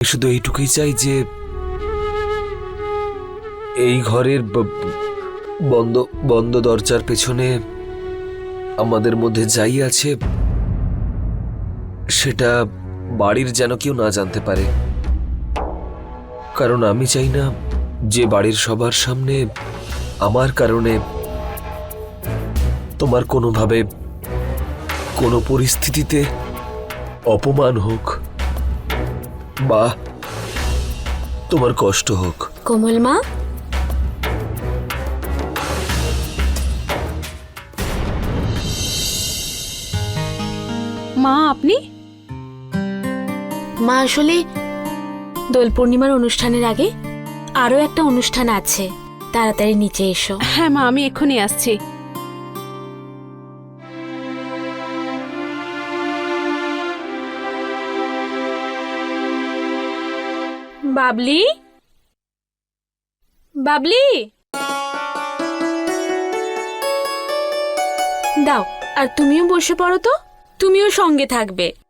শুধু এইটুকুই চাই যে এই ঘরের বন্ধ বন্ধ দরজার পেছনে আমাদের মধ্যে যাই আছে, সেটা বাড়ির যেন কেউ না জানতে পারে। কারণ আমি চাই না যে বাড়ির সবার সামনে আমার কারণে তোমার কোনোভাবে কোনো পরিস্থিতিতে অপমান হোক বা তোমার কষ্ট হোক। কোমল মা? মা আপনি? মা আসলে দোল পূর্ণিমার অনুষ্ঠানের আগে আরও একটা অনুষ্ঠান আছে। তাড়াতাড়ি নিচে এসো। হ্যাঁ মা আমি এক্ষুনি আসছি। বাবলি? বাবলি? দাও আর তুমিও বসে পড়ো তো। তুমিও সঙ্গে থাকবে।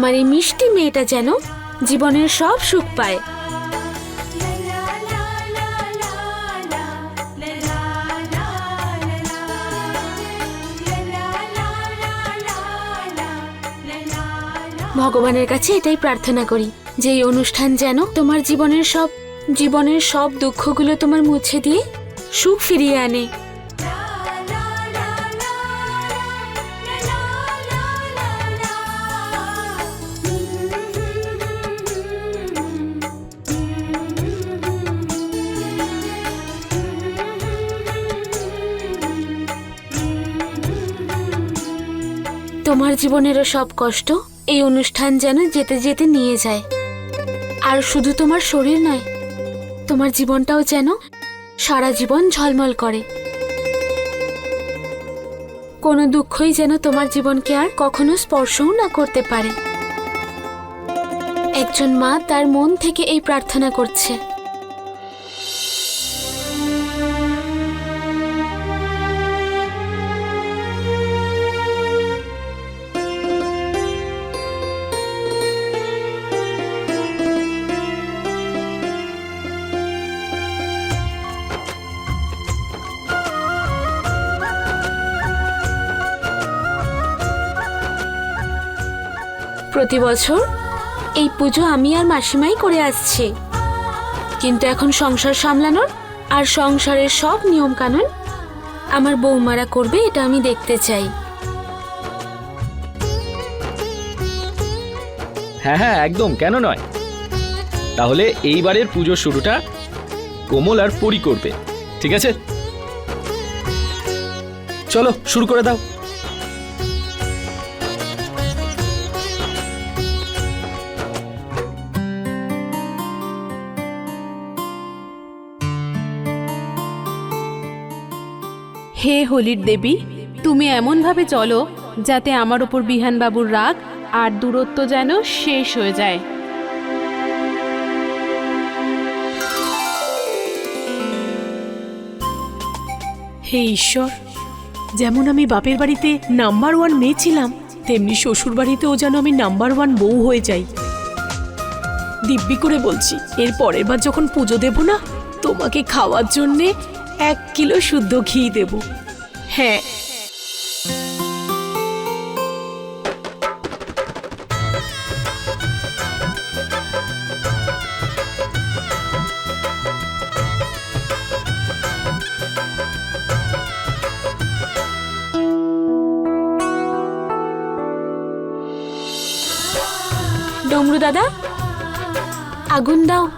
আমার এই মিষ্টি মেয়েটা যেন জীবনের সব সুখ পায়। ভগবানের কাছে এটাই প্রার্থনা করি যে এই অনুষ্ঠান যেন তোমার জীবনের সব জীবনের সব দুঃখগুলো তোমার মুছে দিয়ে সুখ ফিরিয়ে আনে। তোমার জীবনেরও সব কষ্ট এই অনুষ্ঠান যেন যেতে যেতে নিয়ে যায়। আর শুধু তোমার শরীর নয়, তোমার জীবনটাও যেন সারা জীবন ঝলমল করে। কোনো দুঃখই যেন তোমার জীবনকে আর কখনো স্পর্শও না করতে পারে। একজন মা তার মন থেকে এই প্রার্থনা করছে। প্রতি বছর এই পুজো আমি আর মাসিমাই করে আসছি। কিন্তু এখন সংসার সামলানোর আর সংসারের সব নিয়ম কানুন আমার বৌমারা করবে, এটা আমি দেখতে চাই। হ্যাঁ হ্যাঁ একদম, কেন নয়। তাহলে এইবারের পুজোর শুরুটা কোমল আর পরি করবে, ঠিক আছে? চলো, শুরু করে দাও। হে হোলির দেবী, তুমি এমনভাবে চলো যাতে আমার ওপর বিহানবাবুর রাগ আর দূরত্ব যেন শেষ হয়ে যায়। হে ঈশ্বর, যেমন আমি বাপের বাড়িতে নাম্বার ওয়ান মেয়ে ছিলাম, তেমনি শ্বশুর বাড়িতেও যেন আমি নাম্বার ওয়ান বউ হয়ে যাই। দিব্যি করে বলছি, এর পরের বার যখন পুজো দেব না, তোমাকে খাওয়ার জন্যে এক কিলো শুদ্ধ ঘি দেব। হ্যাঁ। ডমরু দাদা আগুন দাও।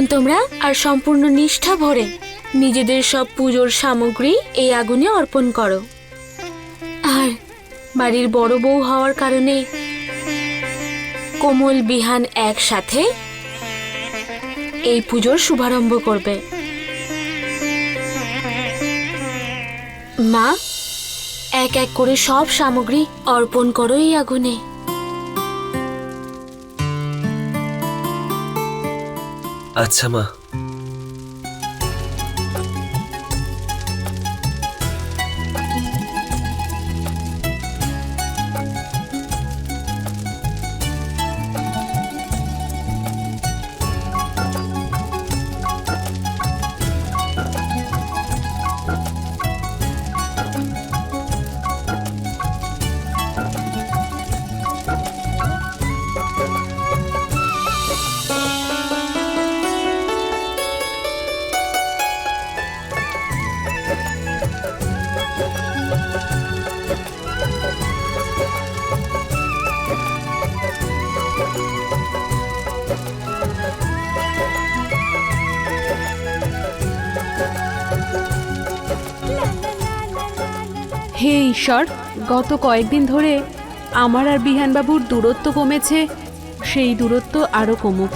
এখন তোমরা আর সম্পূর্ণ নিষ্ঠা ভরে নিজেদের সব পুজোর সামগ্রী এই আগুনে অর্পণ করো। আর বাড়ির বড় বউ হওয়ার কারণে কোমল বিহান একসাথে এই পুজোর শুভারম্ভ করবে। মা, এক এক করে সব সামগ্রী অর্পণ করো এই আগুনে। আচ্ছা মা। ঈশ্বর গত কয়েকদিন ধরে আমার আর বিহানবাবুর দূরত্ব কমেছে সেই দূরত্ব আরও কমুক।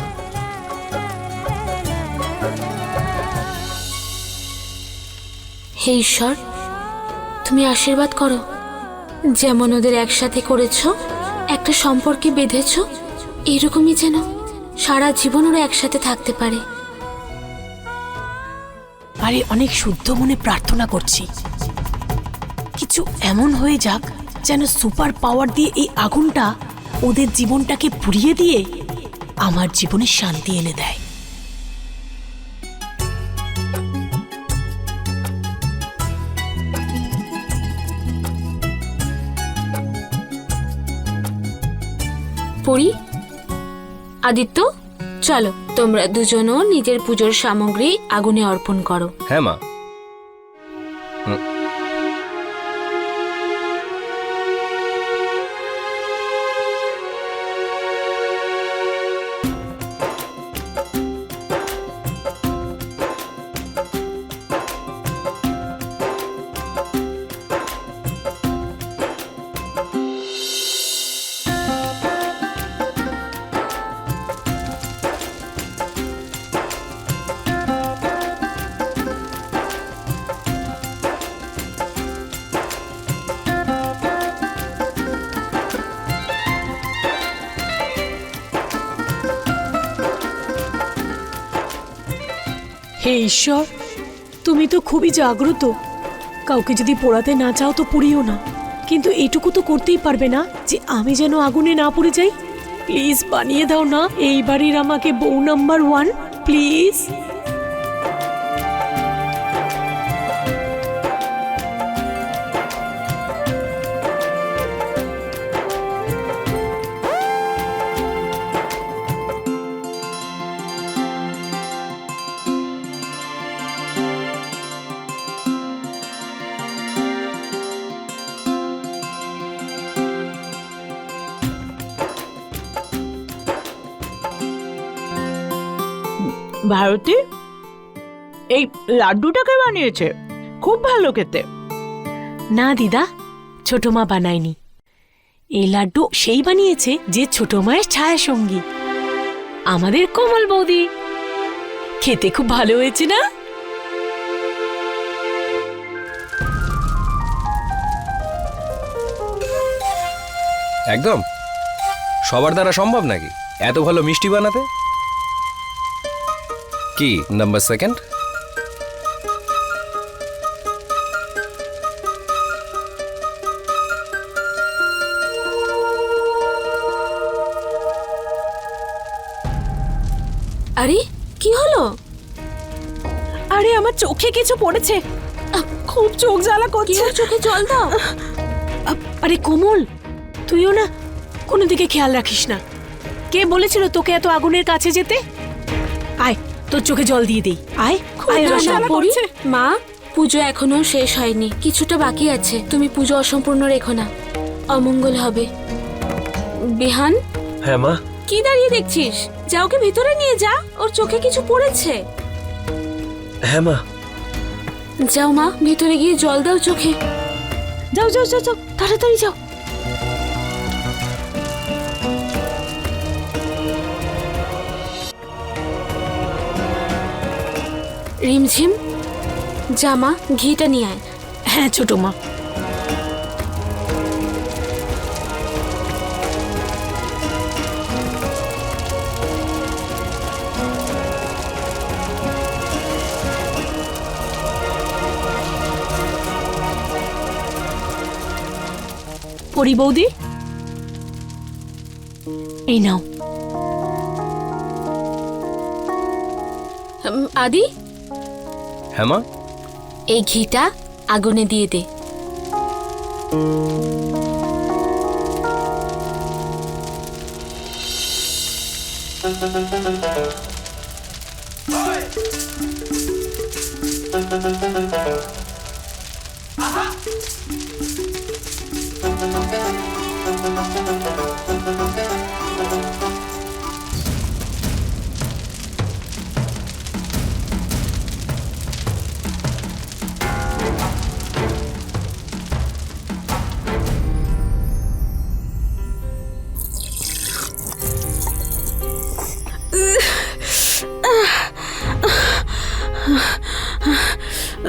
হে ঈশ্বর তুমি আশীর্বাদ করো। যেমন ওদের একসাথে করেছ একটা সম্পর্কে বেঁধেছ এরকমই যেন সারা জীবন ওরা একসাথে থাকতে পারে। আরে অনেক শুদ্ধ মনে প্রার্থনা করছি। কিছু এমন হয়ে যাক যেন সুপার পাওয়ার দিয়ে এই আগুনটা ওদের জীবনটাকে পুড়িয়ে দিয়ে আমার জীবনে শান্তি এনে দেয়। পড়ি আদিত্য চলো তোমরা দুজনও নিজের পুজোর সামগ্রী আগুনে অর্পণ করো। হ্যাঁ মা। হে ঈশ্বর, তুমি তো খুবই জাগ্রত। কাউকে যদি পোড়াতে না চাও তো পুড়িও না। কিন্তু এটুকু তো করতেই পারবে না যে আমি যেন আগুনে না পড়ে যাই। প্লিজ বানিয়ে দাও না, এই বাড়ির আমাকে বউ নাম্বার ওয়ান, প্লিজ। ভারতী এই লাড্ডুটাকে বানিয়েছে? খুব ভালো খেতে। না দিদা ছোট মা বানায়নি। এই লাড্ডু সেই বানিয়েছে যে ছোট মায়ের ছায়া সঙ্গী। আমাদের কোমল বৌদি। খেতে খুব ভালো হয়েছে না? একদম। সবার দ্বারা সম্ভব নাকি? এত ভালো মিষ্টি বানাতে? কি? নাম্বার সেকেন্ড আরে কি হলো? আরে আমার চোখে কিছু পড়েছে। আহ, খুব চোখ জ্বালা করছে। চোখে জল দাও? আরে কোমল তুইও না কোনো দিকে খেয়াল রাখিস না। কে বলেছিল তোকে এত আগুনের কাছে যেতে? আয় তোর চোখে জল দিয়ে দেই। আয় আয় না, পড়ি। মা পুজো এখনও শেষ হয়নি। কিছুটা বাকি আছে। তুমি পুজো অসম্পূর্ণ রেখো না। অমঙ্গল হবে। বিহান? হ্যাঁ মা। কি দাঁড়িয়ে দেখছিস? যা ওকে ভিতরে নিয়ে যা। ওর চোখে কিছু পড়েছে। হ্যাঁ মা। যাও মা ভিতরে গিয়ে জল দাও চোখে। যাও যাও যাও যাও। তাড়াতাড়ি যাও। রিমঝিম? জামা ঘিটা নিয়ে আয়। হ্যাঁ ছোট মা। পরি বৌদি? এই নাও। আদি? হ্যাঁ মা? এই ঘিটা আগুনে দিয়ে দে।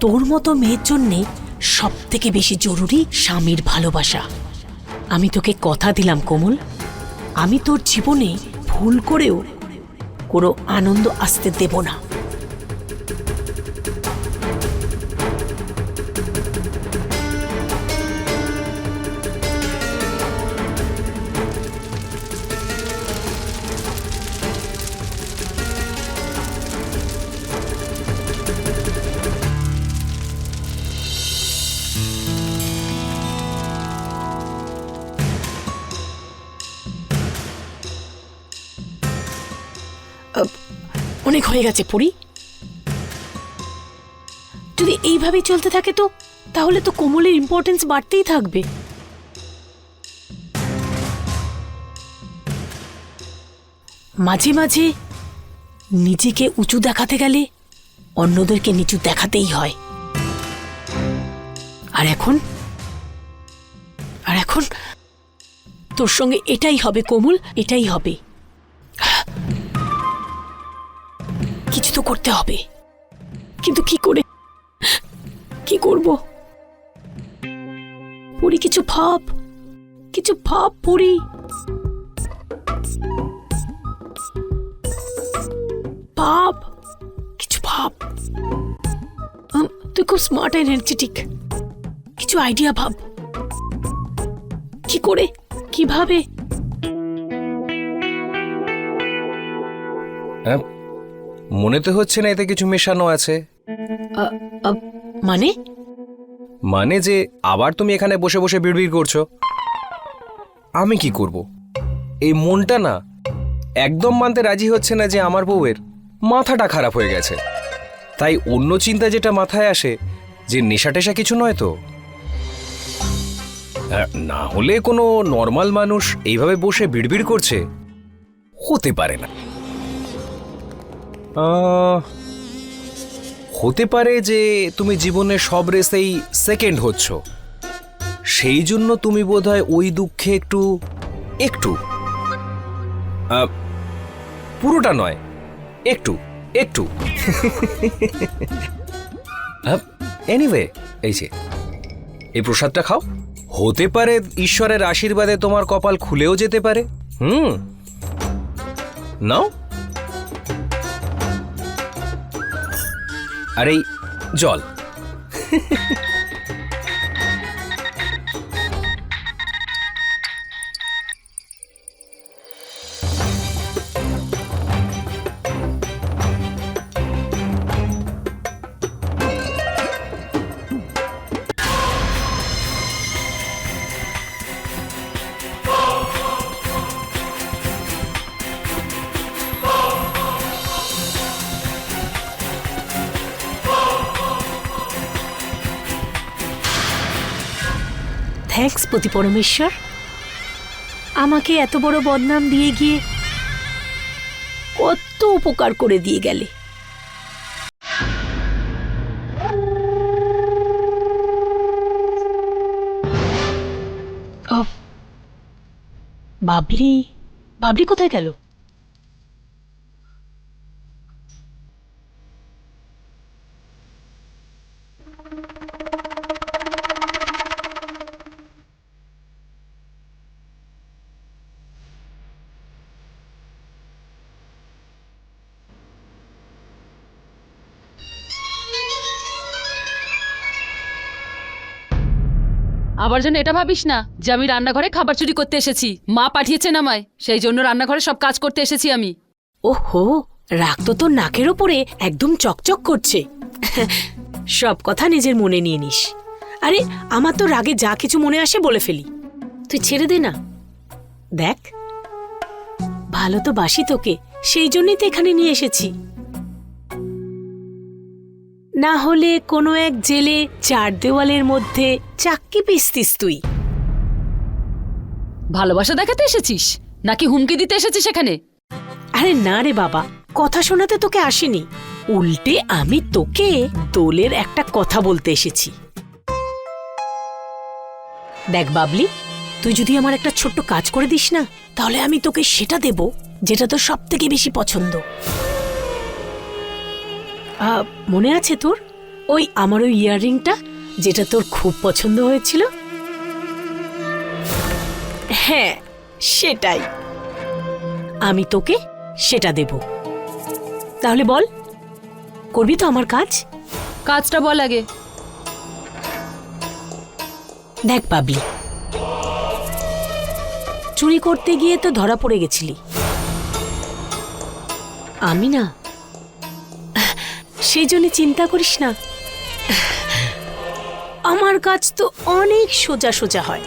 তোর মতো মেয়ের জন্যে সব থেকে বেশি জরুরি স্বামীর ভালোবাসা। আমি তোকে কথা দিলাম, কোমল। আমি তোর জীবনে ভুল করেও কোনো আনন্দ আসতে দেব না। হয়ে গেছে পড়ি যদি এইভাবেই চলতে থাকে তো, তাহলে তো কোমলের ইম্পর্টেন্স বাড়তেই থাকবে। মাঝে মাঝে নিজেকে উঁচু দেখাতে গেলে অন্যদেরকে নিচু দেখাতেই হয়। আর এখন? আর এখন? তোর সঙ্গে এটাই হবে, কোমল, এটাই হবে। তো করতে হবে। কিন্তু কি করে? কি করব? পড়ি কিছু ভাব কিছু ভাব পড়ি। ভাব, কিছু ভাব। তুই খুব স্মার্ট এনার্জেটিক কিছু আইডিয়া ভাব। কি করে? কীভাবে? মনে তো হচ্ছে না এতে কিছু মেশানো আছে। মানে? মানে যে আবার তুমি এখানে বসে বসে বিড়বিড় করছ। আমি কি করব? এই মনটা না একদম মানতে রাজি হচ্ছে না যে আমার বউয়ের মাথাটা খারাপ হয়ে গেছে। তাই অন্য চিন্তা যেটা মাথায় আসে যে নেশা টেশা কিছু নয় তো? না হলে কোনো নর্মাল মানুষ এইভাবে বসে বিড়বিড় করছে হতে পারে না। হতে পারে যে তুমি জীবনে সব রেসেই সেকেন্ড হচ্ছ। সেই জন্য তুমি বোধহয় ওই দুঃখে একটু একটু। পুরোটা নয়, একটু একটু। এনিওয়ে এই যে, এই প্রসাদটা খাও। হতে পারে ঈশ্বরের আশীর্বাদে তোমার কপাল খুলেও যেতে পারে। হুম। নাও। আর এই জল থ্যাঙ্কস পতি পরমেশ্বর আমাকে এত বড় বদনাম দিয়ে গিয়ে কত উপকার করে দিয়ে গেলে। বাবলি বাবলি কোথায় গেল? আবার যেন এটা ভাবিস না যে আমি রান্নাঘরে খাবার চুরি করতে এসেছি। মা পাঠিয়েছেন আমায়, সেই জন্য রান্নাঘরে সব কাজ করতে এসেছি আমি। ওহো, রাগ তো তোর নাকের ওপরে একদম চকচক করছে। সব কথা নিজের মনে নিয়ে নিস। আরে, আমার তো রাগে যা কিছু মনে আসে বলে ফেলি। তুই ছেড়ে দে না। দেখ, ভালো তো বাসি তোকে, সেই জন্যই তো এখানে নিয়ে এসেছি। না হলে কোনো এক জেলে চার দেওয়ালের মধ্যে চাক্কি পিসতিস তুই। ভালোবাসা দেখাতে এসেছিস? নাকি হুমকি দিতে এসেছিস এখানে? আরে না রে বাবা কথা শোনাতে তোকে আসিনি। উল্টে আমি তোকে দোলের একটা কথা বলতে এসেছি। দেখ বাবলি তুই যদি আমার একটা ছোট্ট কাজ করে দিস না তাহলে আমি তোকে সেটা দেব যেটা তোর সব থেকে বেশি পছন্দ। মনে আছে তোর? ওই আমার ওই ইয়াররিংটা যেটা তোর খুব পছন্দ হয়েছিল? হ্যাঁ সেটাই। আমি তোকে সেটা দেব। তাহলে বল করবি তো আমার কাজ? কাজটা বল আগে। দেখ পাবলি চুরি করতে গিয়ে তো ধরা পড়ে গেছিলি। আমি না সেই জন্য চিন্তা করিস না। আমার কাজ তো অনেক সোজা সোজা হয়।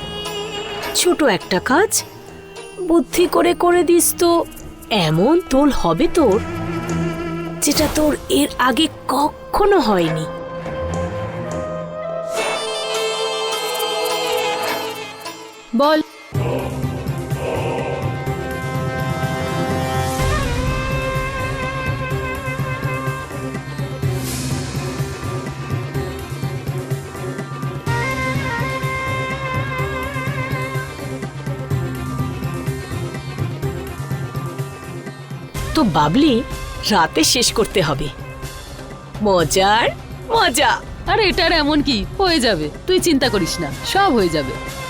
ছোট একটা কাজ, বুদ্ধি করে করে দিস তো, এমন তোল হবে তোর, যেটা তোর এর আগে কখনো হয়নি। বল। তো বাবলি রাতে শেষ করতে হবে। মজার, মজা। আর এটার এমন কি? হয়ে যাবে। তুই চিন্তা করিস না, সব হয়ে যাবে।